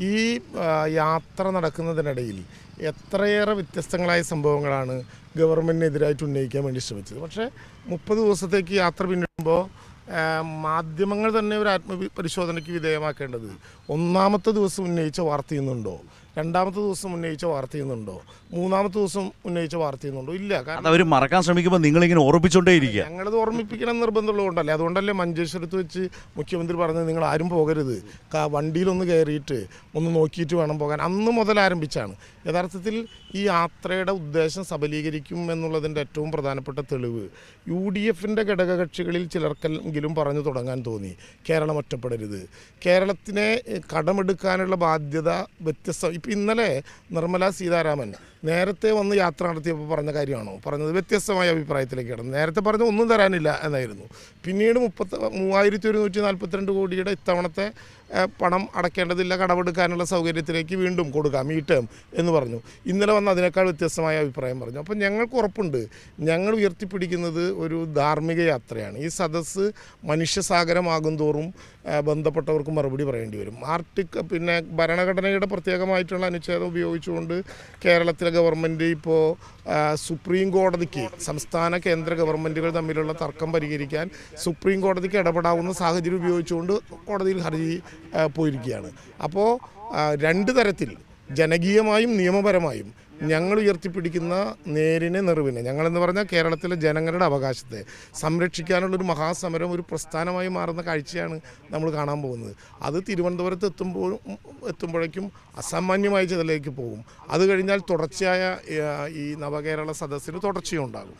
ഈ യാത്ര നടക്കുന്നതിനിടയിൽ എത്രയേറെ വ്യത്യസ്തങ്ങളായ സംഭവങ്ങളാണ് ഗവൺമെന്റിനെതിരായിട്ട് ഉന്നയിക്കാൻ വേണ്ടി ശ്രമിച്ചത്. പക്ഷേ മുപ്പത് ദിവസത്തേക്ക് യാത്ര പിന്നിടുമ്പോൾ മാധ്യമങ്ങൾ തന്നെ ഒരു ആത്മപരിശോധനയ്ക്ക് വിധേയമാക്കേണ്ടത് ഒന്നാമത്തെ ദിവസം ഉന്നയിച്ച വാർത്ത ചെയ്യുന്നുണ്ടോ രണ്ടാമത്തെ ദിവസം ഉന്നയിച്ച വാർത്ത ചെയ്യുന്നുണ്ടോ മൂന്നാമത്തെ ദിവസം ഉന്നയിച്ച വാർത്ത ചെയ്യുന്നുണ്ടോ ഇല്ല. കാരണം അവർ മറക്കാൻ ശ്രമിക്കുമ്പോൾ നിങ്ങളിങ്ങനെ ഓർമ്മിച്ചുകൊണ്ടേയിരിക്കുക ഞങ്ങളത് ഓർമ്മിപ്പിക്കണം എന്ന് നിർബന്ധമുള്ളതുകൊണ്ടല്ലേ. അതുകൊണ്ടല്ലേ മഞ്ചേശ്വരത്ത് വെച്ച് മുഖ്യമന്ത്രി പറഞ്ഞത് നിങ്ങൾ ആരും പോകരുത്. വണ്ടിയിലൊന്ന് കയറിയിട്ട് ഒന്ന് നോക്കിയിട്ട് വേണം പോകാൻ. അന്ന് മുതൽ ആരംഭിച്ചാണ്. യഥാർത്ഥത്തിൽ ഈ യാത്രയുടെ ഉദ്ദേശം സബലീകരിക്കും എന്നുള്ളതിന്റെ ഏറ്റവും പ്രധാനപ്പെട്ട തെളിവ് യു ഡി എഫിന്റെ ഘടകകക്ഷികളിൽ ചിലർക്കെങ്കിലും പറഞ്ഞു തുടങ്ങാൻ തോന്നി. കേരളം ഒറ്റപ്പെടരുത്. കേരളത്തിനെ കടമെടുക്കാനുള്ള ബാധ്യത വ്യത്യസ്ത ഇപ്പം ഇന്നലെ നിർമ്മല സീതാരാമൻ നേരത്തെ വന്ന് യാത്ര നടത്തിയപ്പോൾ പറഞ്ഞ കാര്യമാണോ? പറഞ്ഞത് വ്യത്യസ്തമായ അഭിപ്രായത്തിലേക്കാണ്. നേരത്തെ പറഞ്ഞ ഒന്നും തരാനില്ല എന്നായിരുന്നു. പിന്നീട് മുപ്പത്തി മൂവായിരത്തി ഒരുന്നൂറ്റി നാൽപ്പത്തിരണ്ട് കോടിയുടെ ഇത്തവണത്തെ പണം അടയ്ക്കേണ്ടതില്ല കടമെടുക്കാനുള്ള സൗകര്യത്തിലേക്ക് വീണ്ടും കൊടുക്കാം ഈ ടേം എന്ന് പറഞ്ഞു. ഇന്നലെ വന്ന് അതിനേക്കാൾ വ്യത്യസ്തമായ അഭിപ്രായം പറഞ്ഞു. അപ്പം ഞങ്ങൾക്ക് ഉറപ്പുണ്ട്. ഞങ്ങൾ ഉയർത്തിപ്പിടിക്കുന്നത് ഒരു ധാർമ്മിക യാത്രയാണ്. ഈ സദസ്സ് മനുഷ്യസാഗരമാകും തോറും ബന്ധപ്പെട്ടവർക്ക് മറുപടി പറയേണ്ടി വരും. ആർട്ടിക് പിന്നെ ഭരണഘടനയുടെ പ്രത്യേകമായിട്ടുള്ള അനുച്ഛേദം ഉപയോഗിച്ചുകൊണ്ട് കേരളത്തിലെ ഗവൺമെന്റ് ഇപ്പോൾ സുപ്രീം കോടതിക്ക് സംസ്ഥാന കേന്ദ്ര ഗവൺമെന്റുകൾ തമ്മിലുള്ള തർക്കം പരിഹരിക്കാൻ സുപ്രീം കോടതിക്ക് ഇടപെടാവുന്ന സാഹചര്യം ഉപയോഗിച്ചുകൊണ്ട് കോടതിയിൽ ഹർജി പോയിരിക്കുകയാണ്. അപ്പോൾ രണ്ട് തരത്തിൽ ജനകീയമായും നിയമപരമായും ഞങ്ങൾ ഉയർത്തിപ്പിടിക്കുന്ന നേരിനെ നെറിവിനെ. ഞങ്ങളെന്ന് പറഞ്ഞാൽ കേരളത്തിലെ ജനങ്ങളുടെ അവകാശത്തെ സംരക്ഷിക്കാനുള്ളൊരു മഹാസമരം ഒരു പ്രസ്ഥാനമായി മാറുന്ന കാഴ്ചയാണ് നമ്മൾ കാണാൻ പോകുന്നത്. അത് തിരുവനന്തപുരത്ത് എത്തുമ്പോൾ എത്തുമ്പോഴേക്കും അസാമാന്യമായ ചിതലേക്ക് പോകും. അത് കഴിഞ്ഞാൽ തുടർച്ചയായ ഈ നവകേരള സദസ്സിന് തുടർച്ചയുണ്ടാകും.